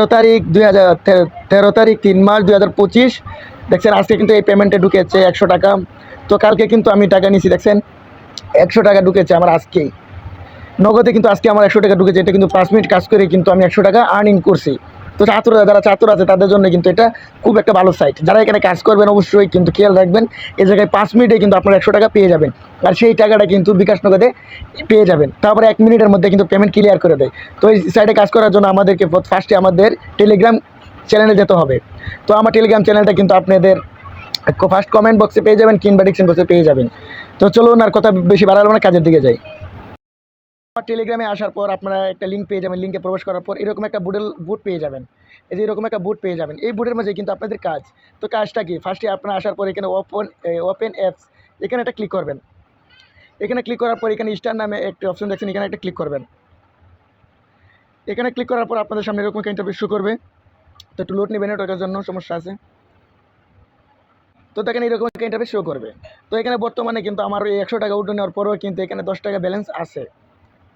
তেরো তারিখ দুই হাজার তেরো তারিখ তিন মাস দুই হাজার পঁচিশ। দেখছেন, আজকে কিন্তু এই পেমেন্টে ঢুকেছে একশো টাকা। তো কালকে কিন্তু আমি টাকা নিয়েছি, দেখছেন? একশো টাকা ঢুকেছে আমার আজকেই। নগদে কিন্তু আজকে আমার একশো টাকা ঢুকেছে। এটা কিন্তু পাঁচ মিনিট কাজ করে কিন্তু আমি একশো টাকা আর্নিং করছি। তো ছাত্ররা যারা ছাত্র আছে, তাদের জন্য কিন্তু এটা খুব একটা ভালো সাইট যারা এখানে কাজ করবেন, অবশ্যই কিন্তু খেয়াল রাখবেন এই জায়গায় পাঁচ মিনিটে কিন্তু আপনারা একশো টাকা পেয়ে যাবেন। আর সেই টাকাটা কিন্তু বিকাশ নগদে পেয়ে যাবেন। তারপরে এক মিনিটের মধ্যে কিন্তু পেমেন্ট ক্লিয়ার করে দেয়। তো এই সাইটে কাজ করার জন্য আমাদেরকে ফার্স্টে আমাদের টেলিগ্রাম চ্যানেলে যেতে হবে। তো আমার টেলিগ্রাম চ্যানেলটা কিন্তু আপনাদের ফার্স্ট কমেন্ট বক্সে পেয়ে যাবেন, কিংবা ডিকশন বক্সে পেয়ে যাবেন। তো চলুন আর কথা বেশি বাড়ালো না, কাজের দিকে যাই। আমার টেলিগ্রামে আসার পর আপনারা একটা লিঙ্ক পেয়ে যাবেন লিঙ্কে প্রবেশ করার পর এরকম একটা বুটের বুট পেয়ে যাবেন। এই যে এরকম একটা বুট পেয়ে যাবেন। এই বুটের মাঝে কিন্তু আপনাদের কাজ। তো কাজটা কি? ফার্স্টে আপনারা আসার পর এখানে ওপেন ওপেন অ্যাপস এখানে একটা ক্লিক করবেন। এখানে ক্লিক করার পর এখানে স্টার নামে একটা অপশন দেখছেন, এখানে একটা ক্লিক করবেন। এখানে ক্লিক করার পর আপনাদের সামনে এরকম একটা ইন্টারভিউ শো করবে। তো একটু লোড নেবেন, ওটার জন্য সমস্যা আছে। তো দেখেন এরকম একটা ইন্টারভিউ শো করবে। তো এখানে বর্তমানে কিন্তু আমার ওই একশো টাকা উঠে নেওয়ার পরেও কিন্তু এখানে দশ টাকা ব্যালেন্স আছে।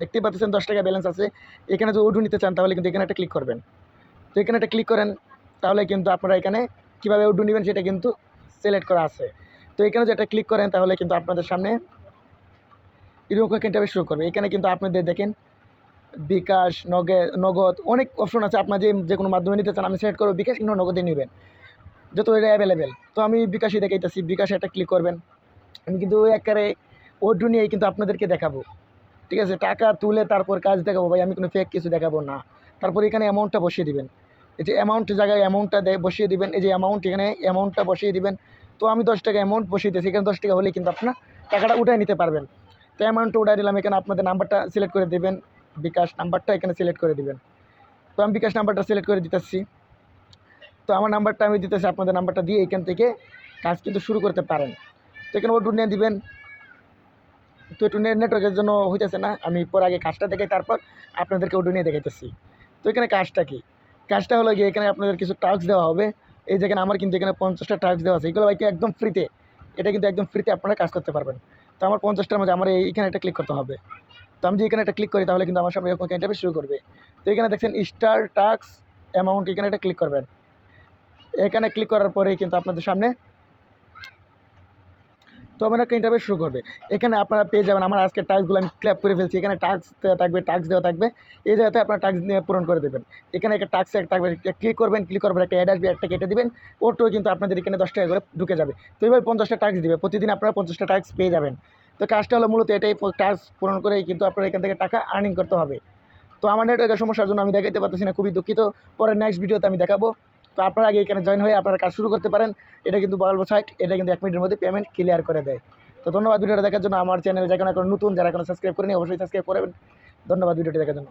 দেখতেই পাচ্ছেন দশ টাকা ব্যালেন্স আছে। এখানে যদি উঠু নিতে চান, তাহলে কিন্তু এখানে একটা ক্লিক করবেন। তো এখানে একটা ক্লিক করেন, তাহলে কিন্তু আপনারা এখানে কীভাবে উঠু নেবেন সেটা কিন্তু সিলেক্ট করা আছে। তো এখানে যদি একটা ক্লিক করেন, তাহলে কিন্তু আপনাদের সামনে এরকম একটা শুরু করবে। এখানে কিন্তু আপনাদের দেখেন, বিকাশ, নগে, নগদ, অনেক অপশন আছে। আপনার যে যে কোনো মাধ্যমে নিতে চান, আমি সিলেক্ট করব। বিকাশ কিংবা নগদে নেবেন। যত এটা অ্যাভেলেবেল তো আমি বিকাশই দেখাইতেছি। বিকাশে একটা ক্লিক করবেন। আমি কিন্তু একেবারে ওডু নিয়েই কিন্তু আপনাদেরকে দেখাবো। ঠিক আছে, টাকা তুলে তারপর কাজ দেখাবো ভাই, আমি কোনো ফেক কিছু দেখাবো না। তারপর এখানে অ্যামাউন্টটা বসিয়ে দিবেন। এই যে অ্যামাউন্ট জায়গায় অ্যামাউন্টটা বসিয়ে দিবেন, এই যে অ্যামাউন্ট এখানে অ্যামাউন্টটা বসিয়ে দিবেন। তো আমি দশ টাকা অ্যামাউন্ট বসিয়ে দিয়েছি এখানে দশ টাকা হলে কিন্তু আপনার টাকাটা উঠায় নিতে পারবেন। তো অ্যামাউন্টটা উঠাই দিলাম, এখানে আপনাদের নাম্বারটা সিলেক্ট করে দেবেন। বিকাশ নাম্বারটা এখানে সিলেক্ট করে দিবেন। তো আমি বিকাশ নাম্বারটা সিলেক্ট করে দিতেছি। তো আমার নাম্বারটা আমি দিতেছি, আপনাদের নাম্বারটা দিয়ে এখান থেকে কাজ কিন্তু শুরু করতে পারেন। তো এখানে ওটু নিয়ে দিবেন। তো একটু নেট নেটওয়ার্কের জন্য হইতেছে না। আমি পর আগে কাজটা দেখাই, তারপর আপনাদেরকে ওটু নিয়ে দেখাইতেছি। তো এখানে কাজটা কি? কাজটা হলো গিয়ে এখানে আপনাদের কিছু টাস্ক দেওয়া হবে। এই যেখানে আমার কিন্তু এখানে পঞ্চাশটা টাস্ক দেওয়া আছে। এগুলো বাইকে একদম ফ্রিতে এটা কিন্তু একদম ফ্রিতে আপনারা কাজ করতে পারবেন। তো আমার পঞ্চাশটার মধ্যে আমার এইখানে একটা ক্লিক করতে হবে। তো আমি যদি এখানে একটা ক্লিক করি, তাহলে কিন্তু আমার সামনে এরকম ইন্টারভিউ শুরু করবে। তো এখানে দেখছেন স্টার টাস্ক অ্যামাউন্ট এখানে একটা ক্লিক করবেন। এখানে ক্লিক করার পরেই কিন্তু আপনাদের সামনে তো আমার একটা ইন্টারভিউ শুরু করবে। এখানে আপনারা পেয়ে যাবেন, আমার আজকে টাস্কগুলো আমি ক্ল্যাপ করে ফেলছি। এখানে টাস্ক থাকবে টাস্ক দেওয়া থাকবে। এই জায়গাতে আপনার টাস্ক পূরণ করে দেবেন। এখানে একটা টাস্ক একটা থাকবে ক্লিক করবেন ক্লিক করবেন একটা অ্যাড আসবে, একটা কেটে দিবেন। ওটাও কিন্তু আপনাদের এখানে দশ টাকা করে ঢুকে যাবে। তো এইভাবে পঞ্চাশটা টাস্ক দিবে। প্রতিদিন আপনারা পঞ্চাশটা টাস্ক পেয়ে যাবেন। তো কাজটা হলো মূলত এটাই টাস্ক পূরণ করে কিন্তু আপনার এখান থেকে টাকা আর্নিং করতে হবে। তো আমার নেটওয়ার্কের সমস্যার জন্য আমি দেখাতে পারতেছি না, খুবই দুঃখিত। পরে নেক্সট ভিডিওতে আমি দেখাবো। তো আপনারা আগে এখানে জয়েন হয়ে আপনারা কাজ শুরু করতে পারেন। এটা কিন্তু বলব সাইট এটা কিন্তু এক মিনিটের মধ্যে পেমেন্ট ক্লিয়ার করে দেয়। তো ধন্যবাদ ভিডিওটা দেখার জন্য। আমার চ্যানেলে যারা এখন নতুন, যারা এখন সাবস্ক্রাইব করেনি অবশ্যই সাবস্ক্রাইব করবেন ধন্যবাদ ভিডিওটি দেখার জন্য।